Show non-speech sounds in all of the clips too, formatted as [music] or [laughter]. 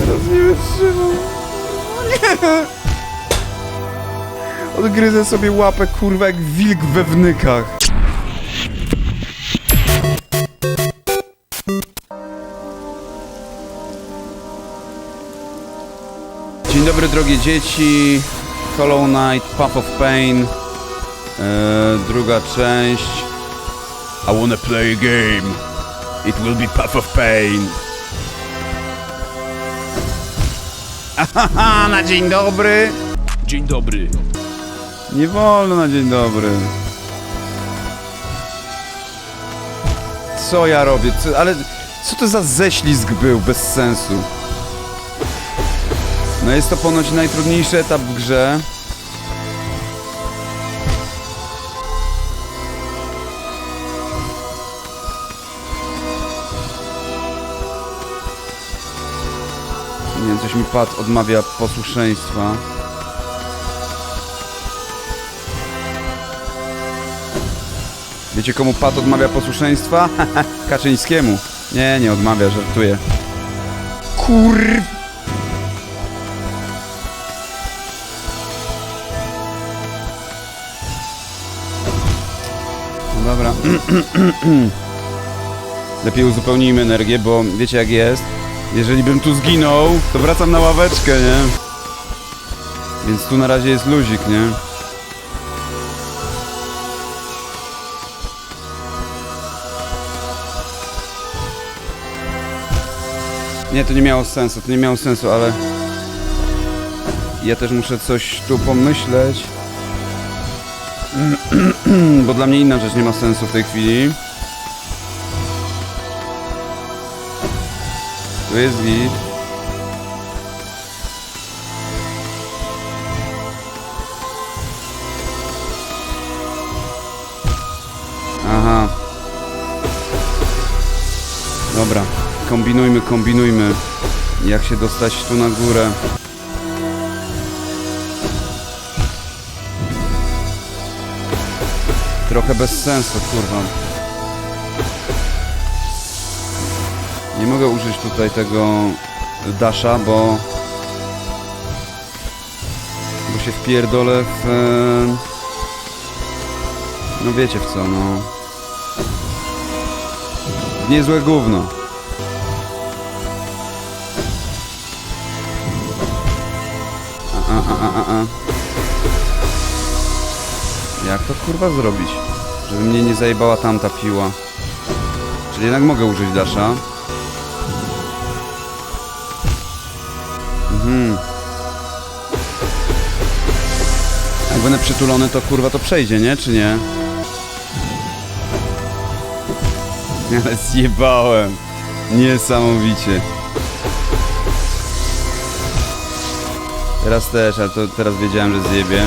Teraz nie wytrzymam. Nie. Odgryzę sobie łapę, kurwa, jak wilk we wnykach. Dzień dobry, drogie dzieci. Hollow Knight, Path of Pain. Eee, druga część. I wanna play a game. It will be Path of Pain. Ahaha, na dzień dobry. Dzień dobry. Nie wolno na dzień dobry. Co ja robię? Co, ale co to za ześlizg był bez sensu? No jest to ponoć najtrudniejszy etap w grze. Nie coś mi pad odmawia posłuszeństwa. Wiecie komu Pat odmawia posłuszeństwa? [laughs] Kaczyńskiemu. Nie, nie odmawia, żartuję. Kur... No dobra. [clears throat] Lepiej uzupełnijmy energię, bo wiecie jak jest. Jeżeli bym tu zginął, to wracam na ławeczkę, nie? Więc tu na razie jest luzik, nie? Nie, to nie miało sensu, to nie miało sensu, ale... Ja też muszę coś tu pomyśleć. [clears throat] Bo dla mnie inna rzecz nie ma sensu w tej chwili. Tu. Aha. Dobra. Kombinujmy, kombinujmy. Jak się dostać tu na górę. Trochę bez sensu, kurwa. Nie mogę użyć tutaj tego dasha, bo... Bo się wpierdolę w... e, No wiecie w co, no. W niezłe gówno. A, a, a, a, a. Jak to kurwa zrobić? Żeby mnie nie zajebała tamta piła. Czyli jednak mogę użyć dasha. Mhm. Jak będę przytulony, to kurwa to przejdzie, nie? Czy nie? [laughs] Ale zjebałem. Niesamowicie. Teraz też, ale to teraz wiedziałem, że zjebie.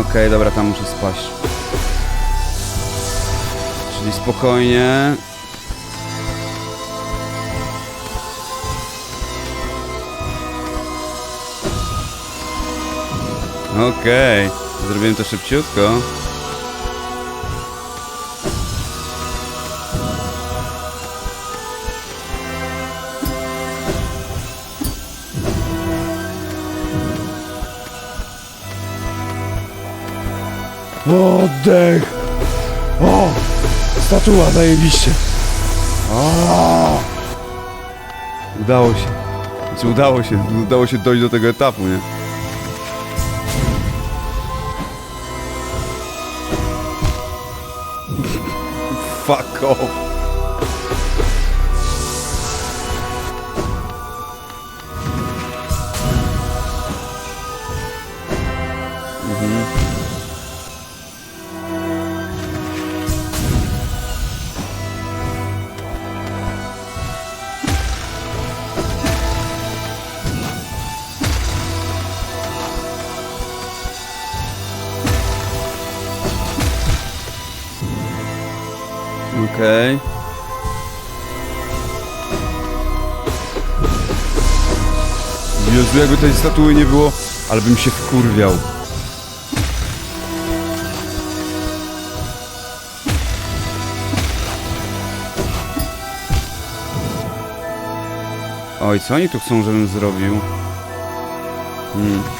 Okej, dobra, tam muszę spaść. Spokojnie. Okej, zrobiłem to szybciutko. Oddech! Statua, zajebiście. O! Udało się. Znaczy udało się, udało się dojść do tego etapu, nie? [laughs] Fuck off. Okej. Okay. Jezu, jakby tej statuły nie było, ale bym się wkurwiał. Oj, co oni tu chcą, żebym zrobił? Hmm.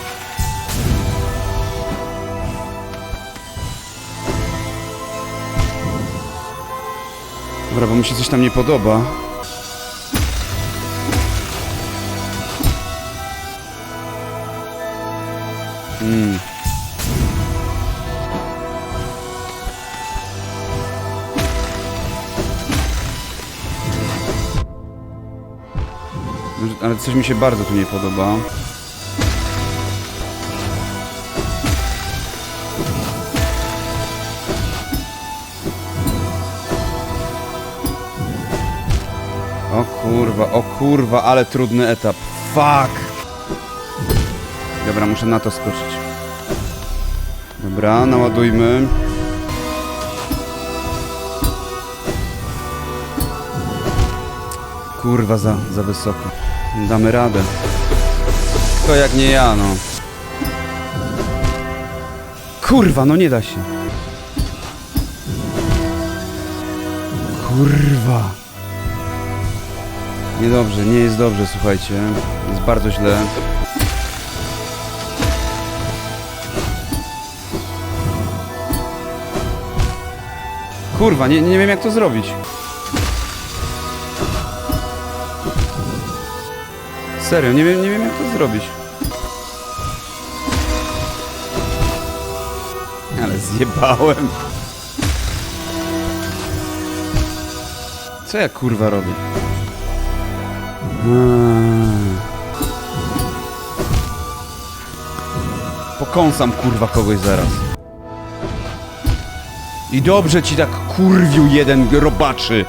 Dobra, bo mi się coś tam nie podoba. Hmm. Ale coś mi się bardzo tu nie podoba. Kurwa, o kurwa, ale trudny etap. Fuck! Dobra, muszę na to skoczyć. Dobra, naładujmy. Kurwa, za, za wysoko. Damy radę. Kto jak nie ja, no. Kurwa, no nie da się. Kurwa. Niedobrze, nie jest dobrze, słuchajcie. Jest bardzo źle. Kurwa, nie, nie wiem jak to zrobić. Serio, nie wiem, nie wiem jak to zrobić. Ale zjebałem. Co ja kurwa robię? Hmm. Pokąsam kurwa kogoś zaraz. I dobrze ci tak kurwił jeden robaczy.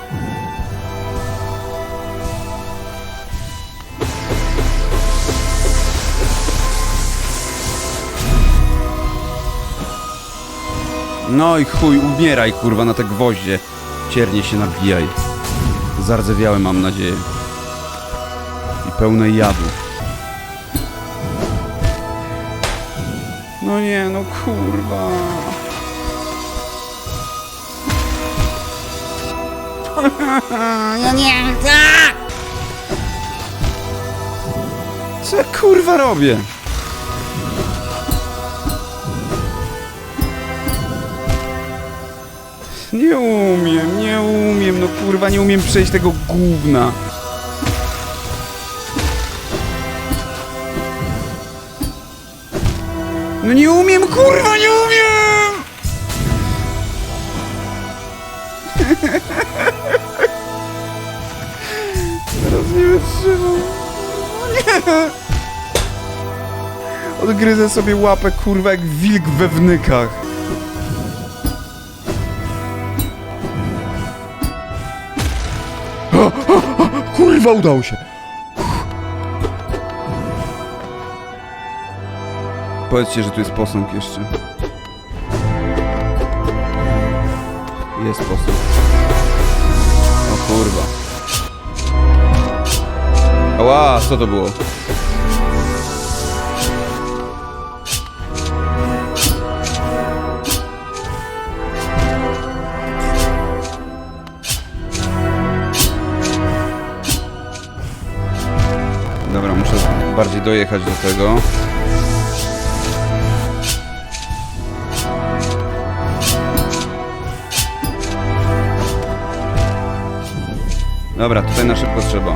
No i chuj, umieraj kurwa na te gwoździe. Ciernie się nabijaj. Zardzewiałe mam nadzieję. I pełne jadu. No nie, no kurwa. Ja nie chcę! Co ja kurwa robię? Nie umiem, nie umiem, no kurwa, nie umiem przejść tego gówna. No nie umiem, kurwa, nie umiem! Teraz nie wytrzymam. Nie! Odgryzę sobie łapę, kurwa, jak wilk we wnykach. Kurwa, udało się. Powiedzcie, że tu jest posąg jeszcze. Jest posąg. O kurwa. Ała, co to było? Dobra, muszę bardziej dojechać do tego. Dobra, tutaj na szybko trzeba.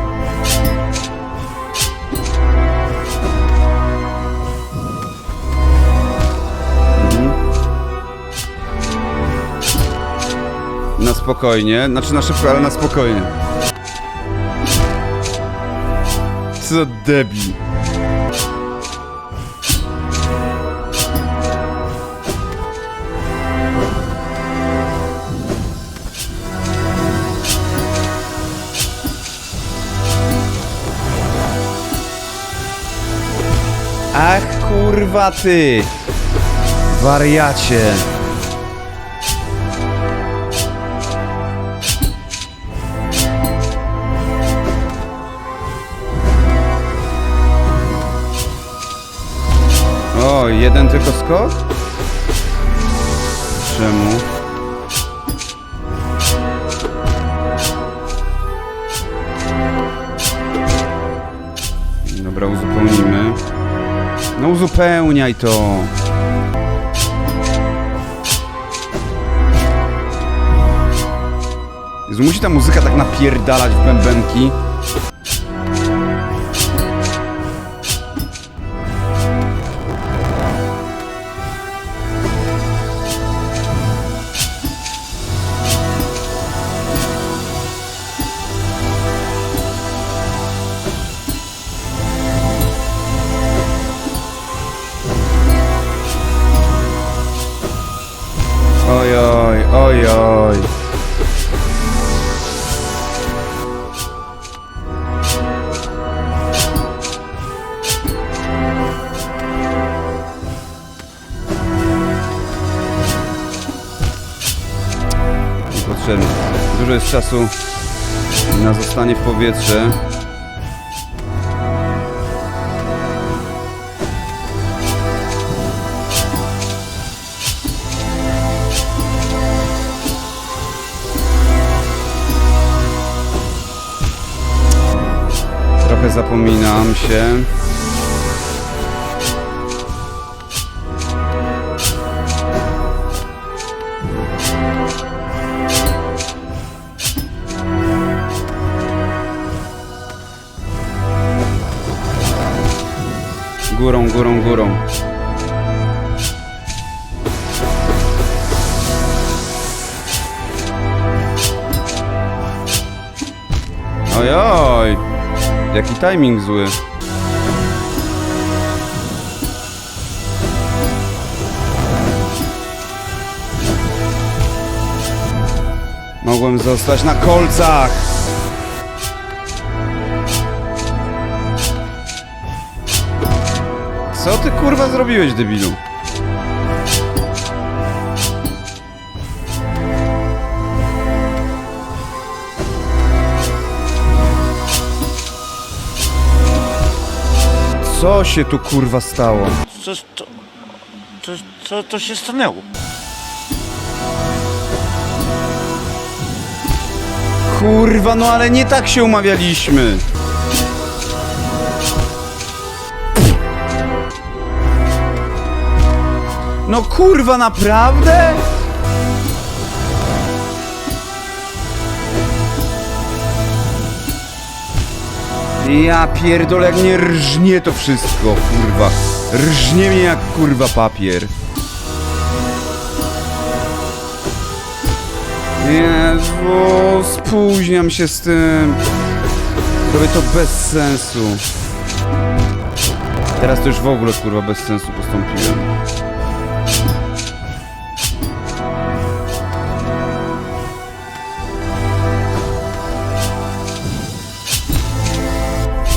Mhm. Na spokojnie, znaczy na szybko, ale na spokojnie. Co debil. Ach kurwa ty! Wariacie! O, jeden tylko skok? Czemu? Uzupełniaj to. Jezu, musi ta muzyka tak napierdalać w bębenki. Oj. Dużo jest czasu na zostanie w powietrze. Zapominam się. Górą, górą, górą. Oj, oj. Jaki timing zły. Mogłem zostać na kolcach. Co ty kurwa zrobiłeś, debilu? Co się tu kurwa stało? Co, to, to, co to się stanęło? Kurwa, no ale nie tak się umawialiśmy. No kurwa, naprawdę? Ja pierdolę, jak mnie rżnie to wszystko, kurwa. Rżnie mnie jak kurwa papier. Jezu, spóźniam się z tym. Robię to bez sensu. Teraz to już w ogóle kurwa bez sensu postąpiłem.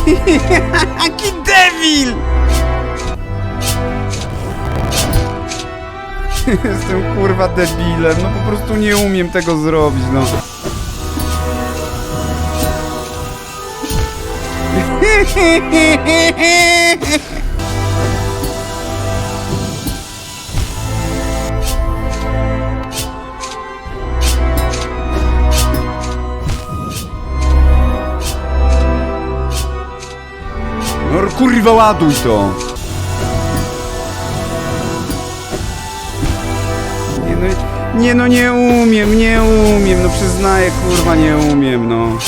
[laughs] Jaki debil! [laughs] Jestem kurwa debilem, no po prostu nie umiem tego zrobić, no. [laughs] kurwa ładuj to! Nie no, nie no, nie umiem, nie umiem, no przyznaję, kurwa, nie umiem, no.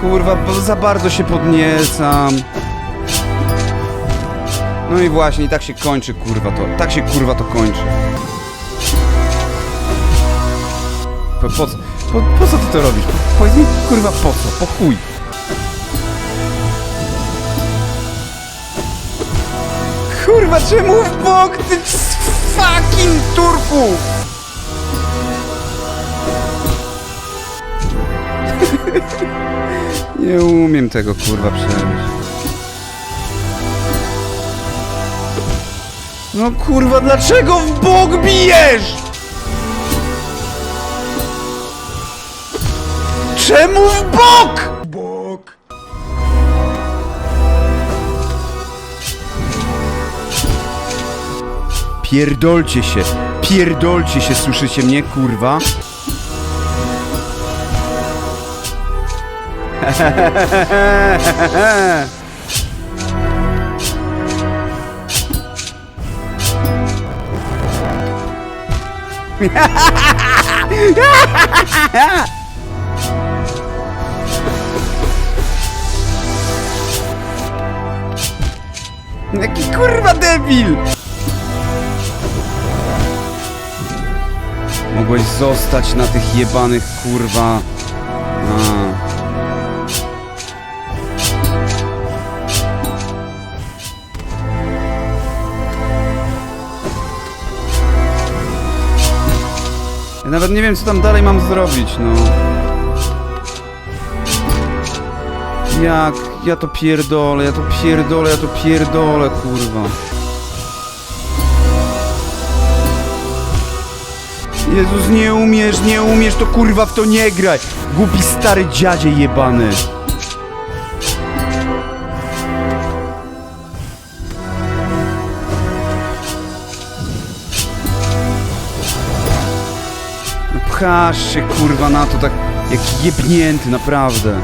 Kurwa, bo za bardzo się podniecam. No i właśnie, i tak się kończy, kurwa, to. Tak się, kurwa, to kończy. Po, po, po, po co ty to robisz? Po, powiedz mi, kurwa, po co? Po chuj. Kurwa, czemu w bok, ty fucking turku? [laughs] Nie umiem tego, kurwa, przeżyć. No kurwa, dlaczego w bok bijesz? Czemu w bok? Bok. Pierdolcie się. Pierdolcie się, słyszycie mnie, kurwa? [laughs] Jaki kurwa debil! Mogłeś zostać na tych jebanych kurwa. A. Ja nawet nie wiem co tam dalej mam zrobić, no. Jak? Ja to pierdolę, ja to pierdolę, ja to pierdolę, kurwa. Jezus, nie umiesz, nie umiesz, to kurwa w to nie graj! Głupi stary dziadzie jebany! Pchasz się kurwa na to tak jak jebnięty, naprawdę.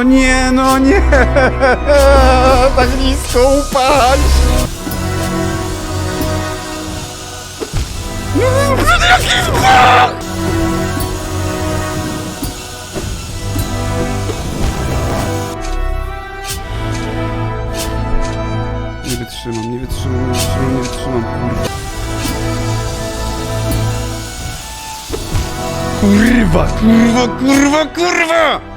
No nie, no nie! [laughs] Tak nisko upaść! Nie wytrzymam, nie wytrzymam, nie wytrzymam, nie wytrzymam, kurwa. Kurwa, kurwa, kurwa, kurwa!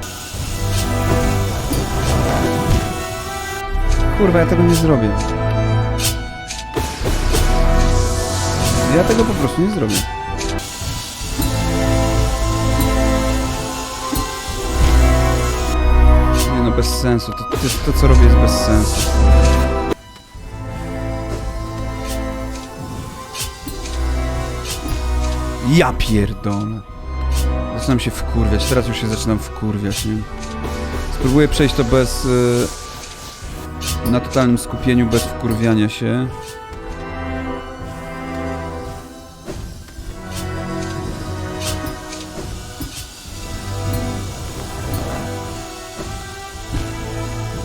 Kurwa, ja tego nie zrobię. Ja tego po prostu nie zrobię. Nie no, bez sensu. To, to, to co robię jest bez sensu. Ja pierdolę. Zaczynam się wkurwiać, teraz już się zaczynam wkurwiać, nie? Spróbuję przejść to bez... y, na totalnym skupieniu, bez wkurwiania się.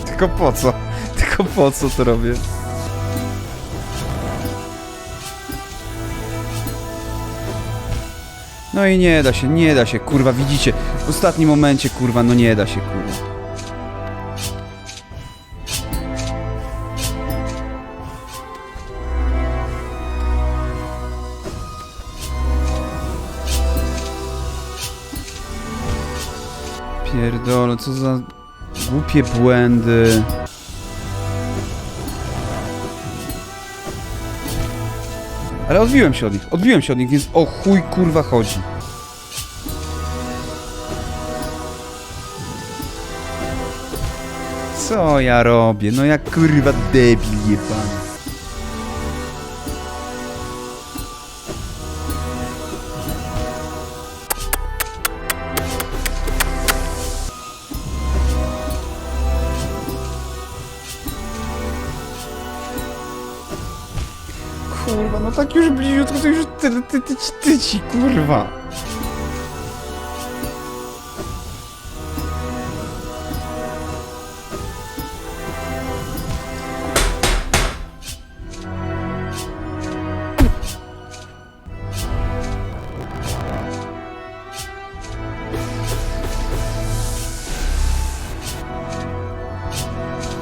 Tylko po co? Tylko po co to robię? No i nie da się, nie da się, kurwa, widzicie? W ostatnim momencie, kurwa, no nie da się, kurwa. Pierdolę, co za głupie błędy. Ale odbiłem się od nich, odbiłem się od nich, więc o chuj kurwa chodzi. Co ja robię? No jak kurwa debil jebany. Kurwa, no tak już bliziutko, to już ty, ty, ty, ty, ty ci, kurwa.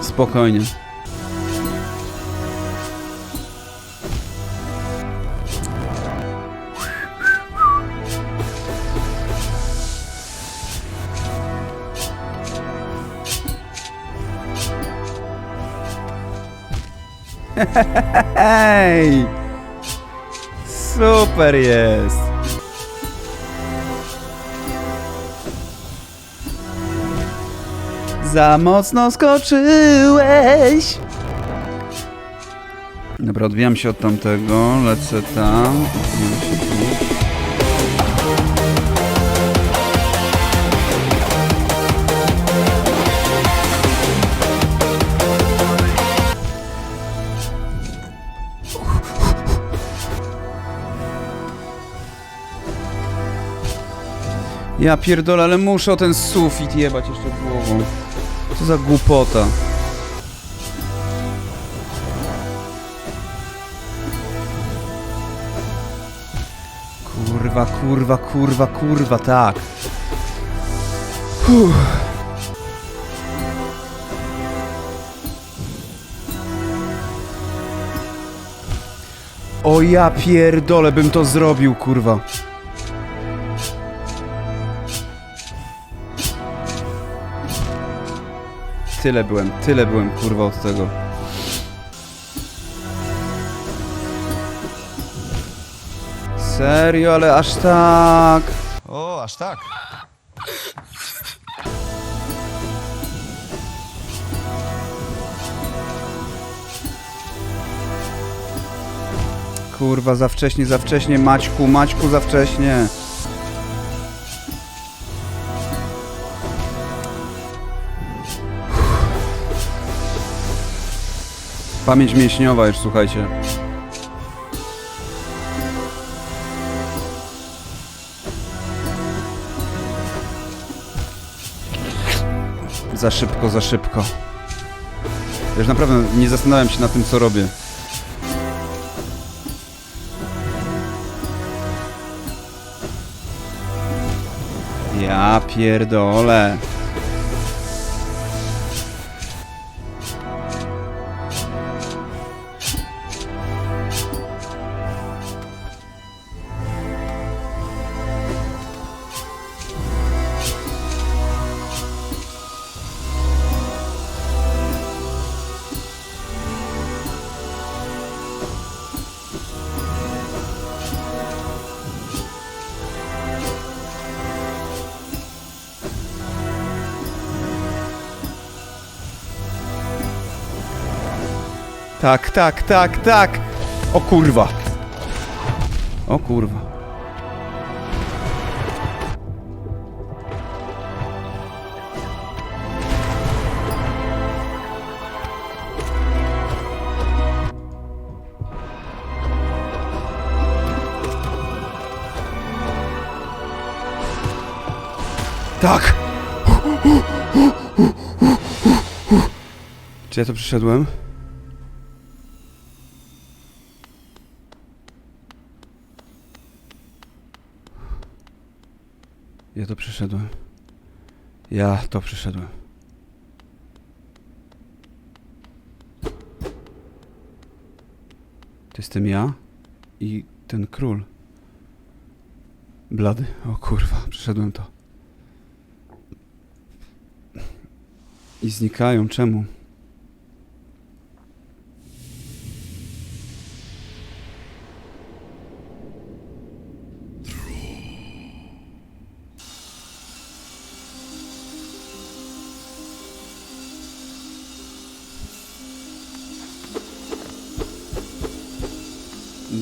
Spokojnie. Hej! Super jest! Za mocno skoczyłeś! Dobra, odwijam się od tamtego, lecę tam. Ja pierdolę, ale muszę o ten sufit jebać jeszcze głową. Co za głupota. Kurwa, kurwa, kurwa, kurwa, tak. Uff. O ja pierdolę, bym to zrobił, kurwa. Tyle byłem, tyle byłem, kurwa, od tego. Serio, ale aż tak. O, aż tak. Kurwa, za wcześnie, za wcześnie, Maćku, Maćku, za wcześnie. Pamięć mięśniowa już, słuchajcie. Za szybko, za szybko. Już naprawdę nie zastanawiam się nad tym, co robię. Ja pierdolę. Tak, tak, tak, tak. O kurwa. O kurwa. Tak. Czy ja to przyszedłem? Ja to przyszedłem. Ja to przyszedłem. To jestem ja i ten król. Blady. O kurwa, przyszedłem to. I znikają. Czemu?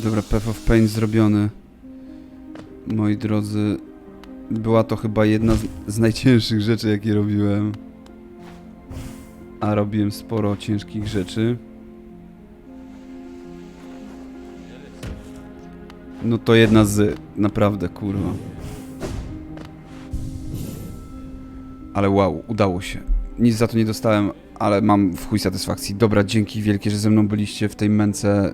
Dobra, Path of Pain zrobiony. Moi drodzy, była to chyba jedna z, z najcięższych rzeczy, jakie robiłem. A robiłem sporo ciężkich rzeczy. No to jedna z, naprawdę, kurwa. Ale wow, udało się. Nic za to nie dostałem, ale mam w chuj satysfakcji. Dobra, dzięki wielkie, że ze mną byliście w tej męce.